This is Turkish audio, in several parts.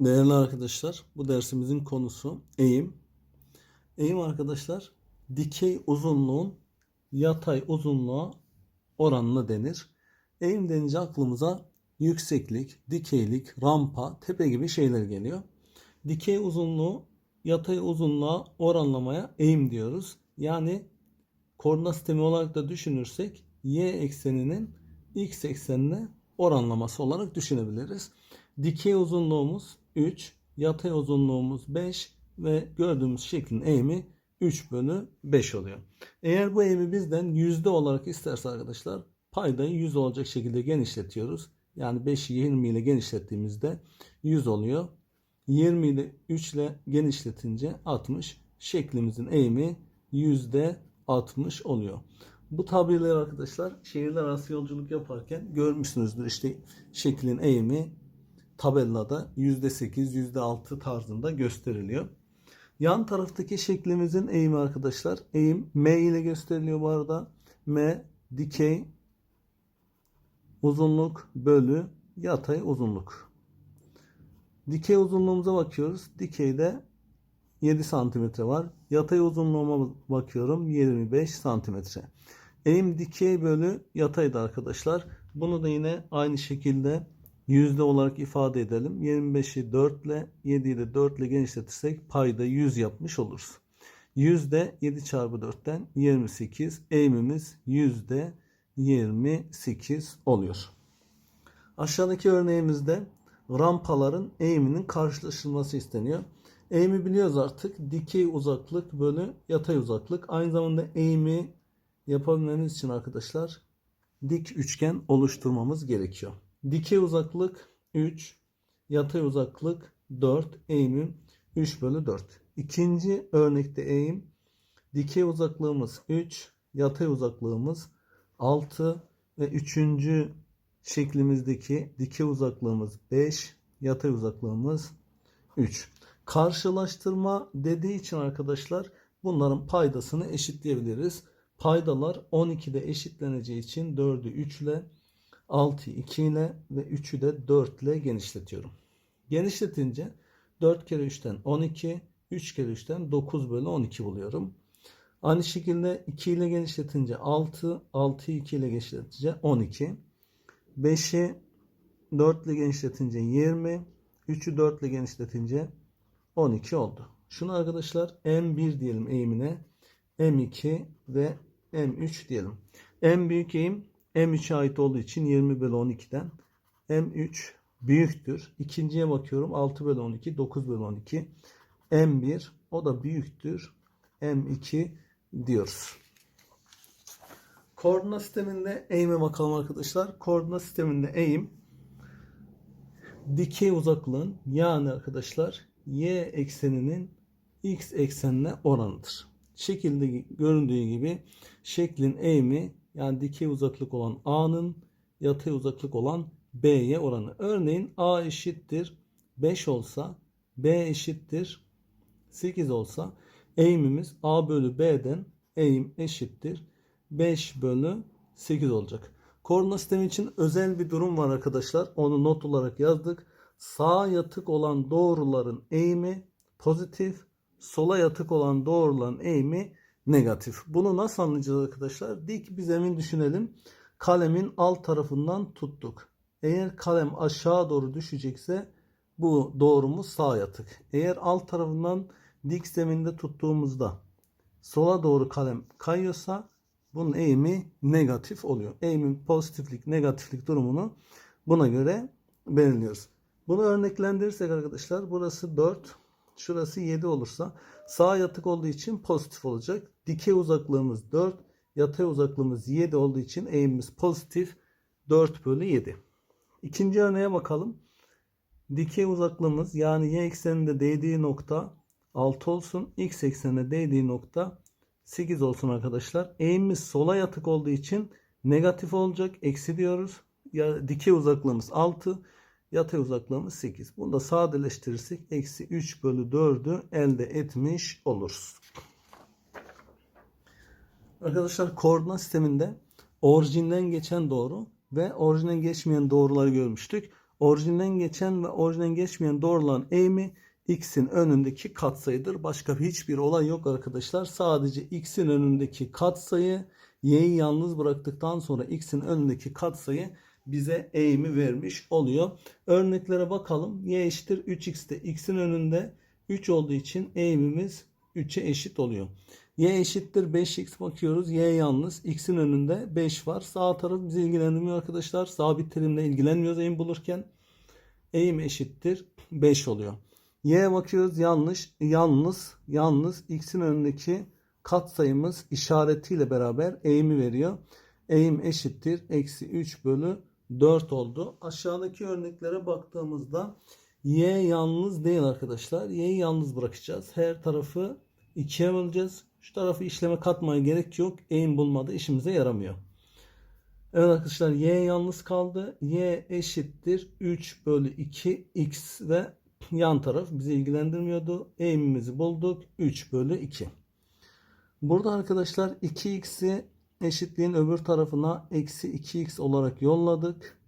Değerli arkadaşlar, bu dersimizin konusu eğim. Eğim arkadaşlar, dikey uzunluğun yatay uzunluğa oranına denir. Eğim denince aklımıza yükseklik, dikeylik, rampa, tepe gibi şeyler geliyor. Dikey uzunluğu yatay uzunluğa oranlamaya eğim diyoruz. Yani koordinat sistemi olarak da düşünürsek y ekseninin x eksenine oranlaması olarak düşünebiliriz. Dikey uzunluğumuz 3, yatay uzunluğumuz 5 ve gördüğümüz şeklin eğimi 3 bölü 5 oluyor. Eğer bu eğimi bizden yüzde olarak isterse arkadaşlar paydayı 100 olacak şekilde genişletiyoruz. Yani 5'i 20 ile genişlettiğimizde 100 oluyor. 20 ile 3 ile genişletince 60. Şeklimizin eğimi yüzde 60 oluyor. Bu tabirleri arkadaşlar şehirler arası yolculuk yaparken görmüşsünüzdür. İşte şeklin eğimi tabelada %8, %6 tarzında gösteriliyor. Yan taraftaki şeklimizin eğimi arkadaşlar. Eğim M ile gösteriliyor bu arada. M dikey uzunluk bölü yatay uzunluk. Dikey uzunluğumuza bakıyoruz. Dikeyde 7 santimetre var. Yatay uzunluğuma bakıyorum 25 santimetre. Eğim dikey bölü yataydı arkadaşlar. Bunu da yine aynı şekilde yüzde olarak ifade edelim. 25'i 4 ile 7'yi de 4 ile genişletirsek payda 100 yapmış oluruz. Yüzde 7 çarpı 4'ten 28. Eğimimiz yüzde 28 oluyor. Aşağıdaki örneğimizde rampaların eğiminin karşılaştırılması isteniyor. Eğimi biliyoruz artık. Dikey uzaklık bölü yatay uzaklık. Aynı zamanda eğimi yapabilmemiz için arkadaşlar dik üçgen oluşturmamız gerekiyor. Dikey uzaklık 3, yatay uzaklık 4, eğimim 3 bölü 4. İkinci örnekte eğim dikey uzaklığımız 3, yatay uzaklığımız 6 ve üçüncü şeklimizdeki dikey uzaklığımız 5, yatay uzaklığımız 3. Karşılaştırma dediği için arkadaşlar bunların paydasını eşitleyebiliriz. Paydalar 12'de eşitleneceği için 4'ü 3 ile 6'yı 2 ile ve 3'ü de 4 ile genişletiyorum. Genişletince 4 kere 3'ten 12, 3 kere 3'ten 9 bölü 12 buluyorum. Aynı şekilde 2 ile genişletince 6, 6'yı 2 ile genişletince 12. 5'i 4 ile genişletince 20, 3'ü 4 ile genişletince 12 oldu. Şunu arkadaşlar M1 diyelim eğimine. M2 ve M3 diyelim. En büyük eğim M3'e ait olduğu için 20 bölü 12'den M3 büyüktür. İkinciye bakıyorum 6 bölü 12 9 bölü 12. M1 o da büyüktür. M2 diyoruz. Koordinat sisteminde eğime bakalım arkadaşlar. Koordinat sisteminde eğim dikey uzaklığın yani arkadaşlar y ekseninin x eksenine oranıdır. Şekilde göründüğü gibi şeklin eğimi yani dikey uzaklık olan a'nın yatay uzaklık olan b'ye oranı. Örneğin a eşittir 5 olsa b eşittir 8 olsa eğimimiz a bölü b'den eğim eşittir 5 bölü 8 olacak. Koordinat sistemi için özel bir durum var arkadaşlar. Onu not olarak yazdık. Sağa yatık olan doğruların eğimi pozitif, sola yatık olan doğruların eğimi negatif. Bunu nasıl anlayacağız arkadaşlar? Dik bir zemin düşünelim. Kalemin alt tarafından tuttuk. Eğer kalem aşağı doğru düşecekse bu doğrumuz sağ yatık. Eğer alt tarafından dik zeminde tuttuğumuzda sola doğru kalem kayıyorsa bunun eğimi negatif oluyor. Eğimin pozitiflik, negatiflik durumunu buna göre belirliyoruz. Bunu örneklendirirsek arkadaşlar burası 4, şurası 7 olursa sağ yatık olduğu için pozitif olacak. Dikey uzaklığımız 4, yatay uzaklığımız 7 olduğu için eğimimiz pozitif 4 bölü 7. İkinci örneğe bakalım. Dikey uzaklığımız yani y ekseninde değdiği nokta 6 olsun. X eksenine değdiği nokta 8 olsun arkadaşlar. Eğimimiz sola yatık olduğu için negatif olacak. Eksi diyoruz. Ya, dikey uzaklığımız 6. Yatay uzaklığımız 8. Bunu da sadeleştirirsek eksi 3 bölü 4'ü elde etmiş oluruz. Arkadaşlar koordinat sisteminde orijinden geçen doğru ve orijinden geçmeyen doğruları görmüştük. Orijinden geçen ve orijinden geçmeyen doğruların eğimi x'in önündeki katsayıdır. Başka hiçbir olay yok arkadaşlar. Sadece x'in önündeki katsayı y'yi yalnız bıraktıktan sonra x'in önündeki katsayı bize eğimi vermiş oluyor. Örneklere bakalım. y eşittir 3x'te x'in önünde 3 olduğu için eğimimiz 3'e eşit oluyor. y eşittir 5x bakıyoruz. y yalnız. x'in önünde 5 var. Sağ taraf bizi ilgilendirmiyor arkadaşlar. Sabit terimle ilgilenmiyoruz eğim bulurken. Eğim eşittir 5 oluyor. Y'ye bakıyoruz yanlış. Yalnız. Yalnız x'in önündeki katsayımız işaretiyle beraber eğimi veriyor. Eğim eşittir. Eksi 3 bölü 4 oldu. Aşağıdaki örneklere baktığımızda y yalnız değil arkadaşlar. Y'yi yalnız bırakacağız. Her tarafı ikiye böleceğiz. Şu tarafı işleme katmaya gerek yok. Eğim bulmada işimize yaramıyor. Evet arkadaşlar y yalnız kaldı. y eşittir 3 bölü 2 x ve yan taraf bizi ilgilendirmiyordu. Eğimimizi bulduk. 3 bölü 2. Burada arkadaşlar 2x'i eşitliğin öbür tarafına eksi 2x olarak yolladık.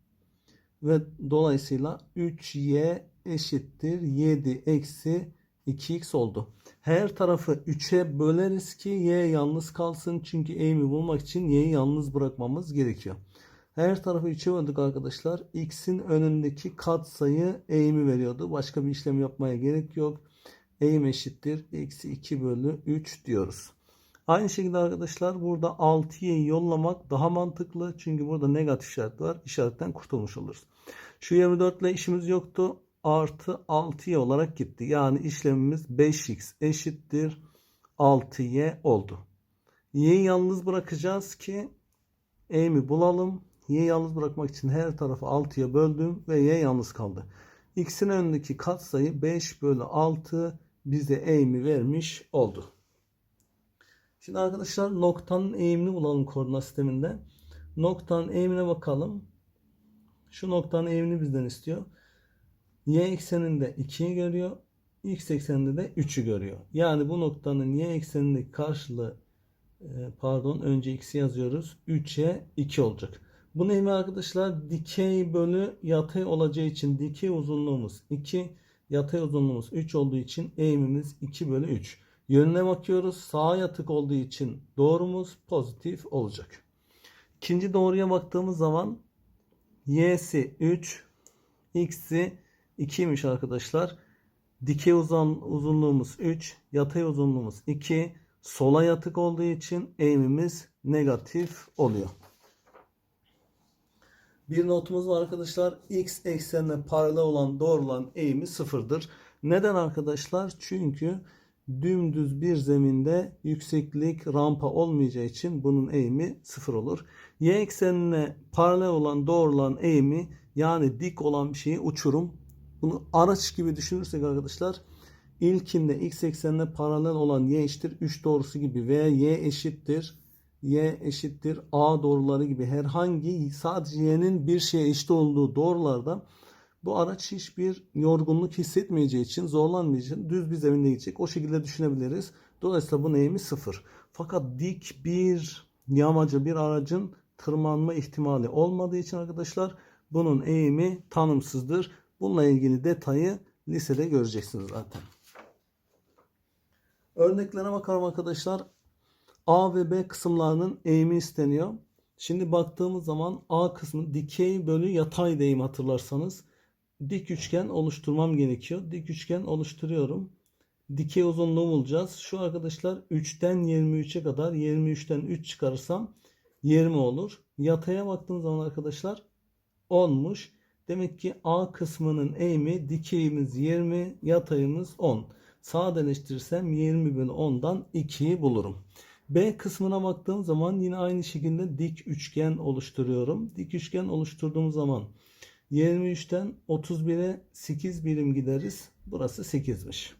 Ve dolayısıyla 3y eşittir 7 eksi 2x oldu. Her tarafı 3'e böleriz ki y yalnız kalsın. Çünkü eğimi bulmak için y'yi yalnız bırakmamız gerekiyor. Her tarafı 3'e böldük arkadaşlar. X'in önündeki katsayı eğimi veriyordu. Başka bir işlem yapmaya gerek yok. Eğim eşittir. Eksi 2 bölü 3 diyoruz. Aynı şekilde arkadaşlar burada 6'yı yollamak daha mantıklı. Çünkü burada negatif işaret var. İşaretten kurtulmuş oluruz. Şu 24 ile işimiz yoktu. Artı 6y olarak gitti. Yani işlemimiz 5x eşittir 6y oldu. Y'yi yalnız bırakacağız ki eğimi bulalım. Y'yi yalnız bırakmak için her tarafı 6'ya böldüm ve y yalnız kaldı. X'in önündeki katsayı 5 bölü 6 bize eğimi vermiş oldu. Şimdi arkadaşlar noktanın eğimini bulalım koordinat sisteminde. Noktanın eğimine bakalım. Şu noktanın eğimini bizden istiyor. Y ekseninde 2'yi görüyor. X ekseninde de 3'ü görüyor. Yani bu noktanın Y eksenindeki karşılığı e, pardon önce x'i yazıyoruz. 3'e 2 olacak. Bu neymi arkadaşlar? Dikey bölü yatay olacağı için dikey uzunluğumuz 2. Yatay uzunluğumuz 3 olduğu için eğimimiz 2 bölü 3. Yönüne bakıyoruz. Sağa yatık olduğu için doğrumuz pozitif olacak. İkinci doğruya baktığımız zaman y'si 3, x'i 2'ymiş arkadaşlar. Dikey uzun, uzunluğumuz 3, yatay uzunluğumuz 2. Sola yatık olduğu için eğimimiz negatif oluyor. Bir notumuz var arkadaşlar. X eksenine paralel olan doğrulan eğimi sıfırdır. Neden arkadaşlar? Çünkü dümdüz bir zeminde yükseklik rampa olmayacağı için bunun eğimi sıfır olur. Y eksenine paralel olan doğrulan eğimi yani dik olan bir şeyi uçurum. Bunu araç gibi düşünürsek arkadaşlar ilkinde x eksenine paralel olan y eşittir 3 doğrusu gibi veya y eşittir y eşittir a doğruları gibi herhangi sadece y'nin bir şeye eşit olduğu doğrularda bu araç hiçbir yorgunluk hissetmeyeceği için zorlanmayacağı için düz bir zeminde gidecek. O şekilde düşünebiliriz. Dolayısıyla bunun eğimi sıfır. Fakat dik bir yamaca bir aracın tırmanma ihtimali olmadığı için arkadaşlar bunun eğimi tanımsızdır. Bununla ilgili detayı lisede göreceksiniz zaten. Örneklere bakalım arkadaşlar. A ve B kısımlarının eğimi isteniyor. Şimdi baktığımız zaman A kısmı dikey bölü yatay eğim hatırlarsanız dik üçgen oluşturmam gerekiyor. Dik üçgen oluşturuyorum. Dikey uzunluğu bulacağız. Şu arkadaşlar 3'ten 23'e kadar 23'ten 3 çıkarırsam 20 olur. Yataya baktığım zaman arkadaşlar 10'muş. Demek ki A kısmının eğimi dikeyimiz 20, yatayımız 10. Sadeleştirirsem 20 bölü 10'dan 2'yi bulurum. B kısmına baktığım zaman yine aynı şekilde dik üçgen oluşturuyorum. Dik üçgen oluşturduğum zaman 23'ten 31'e 8 birim gideriz. Burası 8'miş.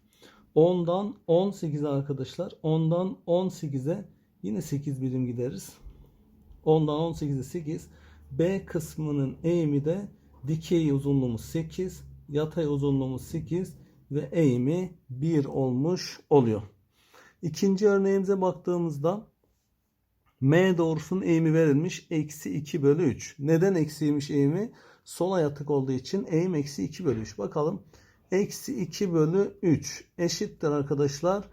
10'dan 18'e arkadaşlar. 10'dan 18'e yine 8 birim gideriz. 10'dan 18'e 8. B kısmının eğimi de dikey uzunluğumuz 8, yatay uzunluğumuz 8 ve eğimi 1 olmuş oluyor. İkinci örneğimize baktığımızda M doğrusunun eğimi verilmiş. Eksi 2 bölü 3. Neden eksiymiş eğimi? Sola yatık olduğu için eğim eksi 2 bölü 3. Bakalım. Eksi 2 bölü 3 eşittir arkadaşlar.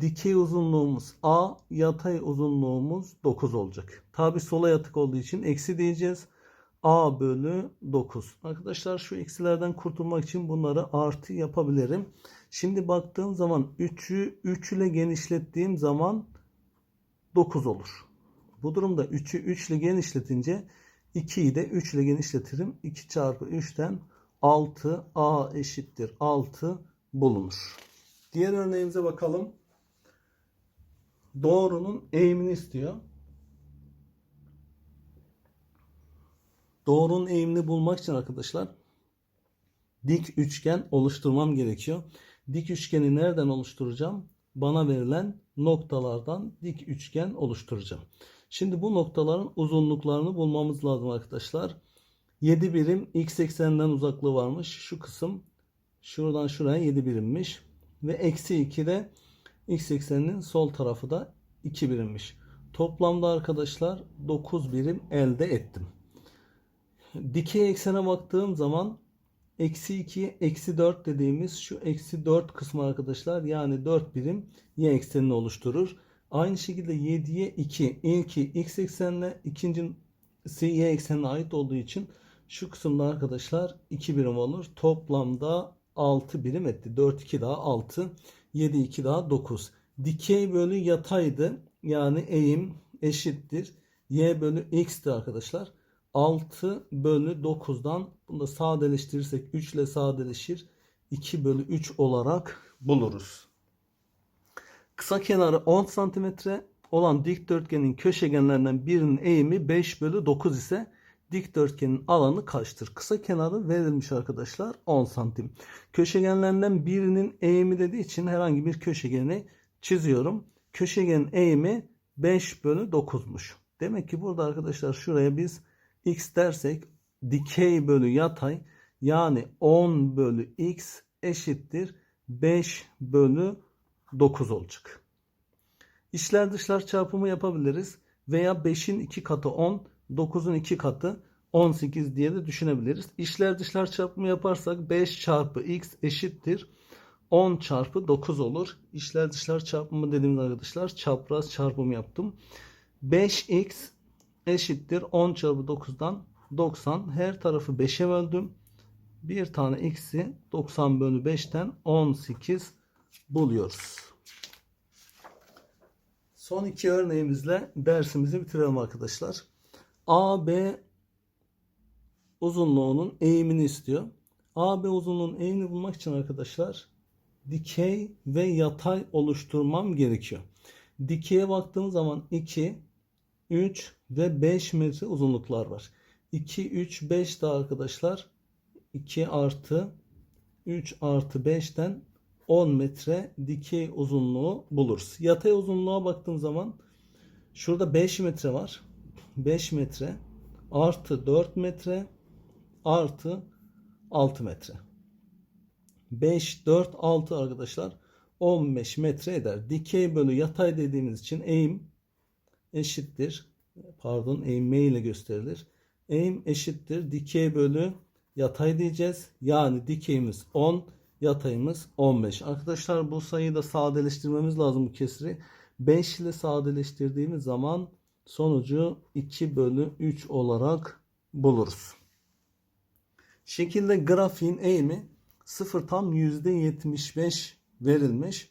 Dikey uzunluğumuz A, yatay uzunluğumuz 9 olacak. Tabi sola yatık olduğu için eksi diyeceğiz. A bölü 9. Arkadaşlar şu eksilerden kurtulmak için bunları artı yapabilirim. Şimdi baktığım zaman 3'ü 3 ile genişlettiğim zaman 9 olur. Bu durumda 3'ü 3 ile genişletince 2'yi de 3 ile genişletirim. 2 çarpı 3'ten 6 A eşittir 6 bulunur. Diğer örneğimize bakalım. Doğrunun eğimini istiyor. Doğrunun eğimini bulmak için arkadaşlar dik üçgen oluşturmam gerekiyor. Dik üçgeni nereden oluşturacağım? Bana verilen noktalardan dik üçgen oluşturacağım. Şimdi bu noktaların uzunluklarını bulmamız lazım arkadaşlar. 7 birim x ekseninden uzaklığı varmış. Şu kısım şuradan şuraya 7 birimmiş. Ve eksi 2 de x ekseninin sol tarafı da 2 birimmiş. Toplamda arkadaşlar 9 birim elde ettim. Dikey eksene baktığım zaman eksi 2 eksi 4 dediğimiz şu eksi 4 kısmı arkadaşlar yani 4 birim y eksenini oluşturur. Aynı şekilde 7'ye 2 ilki x eksenine ikincisi y eksenine ait olduğu için şu kısımda arkadaşlar 2 birim olur. Toplamda 6 birim etti. 4 2 daha 6 7 2 daha 9. Dikey bölü yataydı. Yani eğim eşittir. Y bölü x'ti arkadaşlar. 6 bölü 9'dan bunu da sadeleştirirsek 3 ile sadeleşir. 2 bölü 3 olarak buluruz. Kısa kenarı 10 cm olan dikdörtgenin köşegenlerinden birinin eğimi 5 bölü 9 ise dikdörtgenin alanı kaçtır? Kısa kenarı verilmiş arkadaşlar 10 santim. Köşegenlerinden birinin eğimi dediği için herhangi bir köşegeni çiziyorum. Köşegenin eğimi 5 bölü 9'muş. Demek ki burada arkadaşlar şuraya biz x dersek dikey bölü yatay yani 10 bölü x eşittir 5 bölü 9 olacak. İçler dışlar çarpımı yapabiliriz. Veya 5'in 2 katı 10, 9'un 2 katı 18 diye de düşünebiliriz. İçler dışlar çarpımı yaparsak 5 çarpı x eşittir 10 çarpı 9 olur. İçler dışlar çarpımı dediğimiz arkadaşlar çapraz çarpımı yaptım. 5x eşittir 10 çarpı 9'dan 90. Her tarafı 5'e böldüm. Bir tane x'i 90 bölü 5'ten 18 buluyoruz. Son iki örneğimizle dersimizi bitirelim arkadaşlar. AB uzunluğunun eğimini istiyor. AB uzunluğunun eğimini bulmak için arkadaşlar dikey ve yatay oluşturmam gerekiyor. Dikeye baktığım zaman 2, 3 ve 5 metre uzunluklar var. 2, 3, 5 de arkadaşlar 2 artı 3 artı 5'ten 10 metre dikey uzunluğu buluruz. Yatay uzunluğa baktığım zaman şurada 5 metre var. 5 metre artı 4 metre artı 6 metre. 5, 4, 6 arkadaşlar 15 metre eder. Dikey bölü yatay dediğimiz için eğim eşittir. Pardon eğim ile gösterilir. Eğim eşittir. Dikey bölü yatay diyeceğiz. Yani dikeyimiz 10, yatayımız 15. Arkadaşlar bu sayıyı da sadeleştirmemiz lazım bu kesri. 5 ile sadeleştirdiğimiz zaman sonucu 2 bölü 3 olarak buluruz. Şekilde grafiğin eğimi 0 tam %75 verilmiş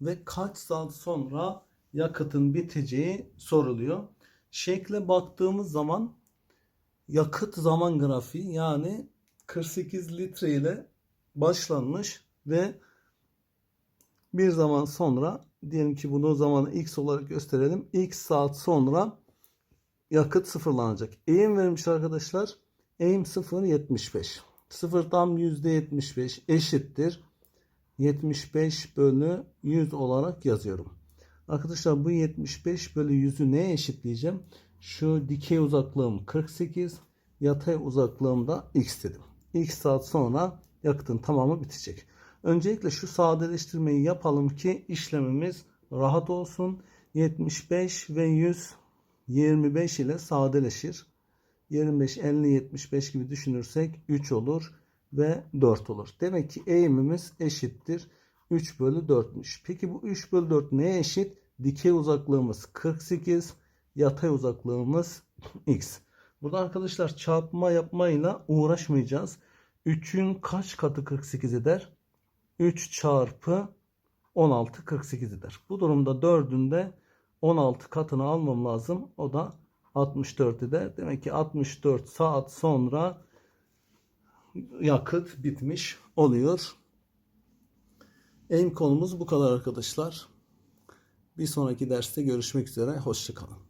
ve kaç saat sonra yakıtın biteceği soruluyor. Şekle baktığımız zaman yakıt zaman grafiği yani 48 litre ile başlanmış ve bir zaman sonra diyelim ki bunu zamanı x olarak gösterelim. x saat sonra yakıt sıfırlanacak. Eğim vermiş arkadaşlar. Eğim 0.75. 0 tam %75 eşittir. 75 bölü 100 olarak yazıyorum. Arkadaşlar bu 75 bölü 100'ü neye eşitleyeceğim? Şu dikey uzaklığım 48. Yatay uzaklığım da x dedim. x saat sonra yakıtın tamamı bitecek. Öncelikle şu sadeleştirmeyi yapalım ki işlemimiz rahat olsun. 75 ve 100 25 ile sadeleşir. 25, 50, 75 gibi düşünürsek 3 olur ve 4 olur. Demek ki eğimimiz eşittir 3 bölü 4'müş. Peki bu 3 bölü 4 neye eşit? Dikey uzaklığımız 48, yatay uzaklığımız x. Burada arkadaşlar çarpma yapmayla uğraşmayacağız. 3'ün kaç katı 48 eder? 3 çarpı 16 48 eder. Bu durumda 4'ün de 16 katını almam lazım. O da 64 eder. Demek ki 64 saat sonra yakıt bitmiş oluyor. Eğim konumuz bu kadar arkadaşlar. Bir sonraki derste görüşmek üzere. Hoşçakalın.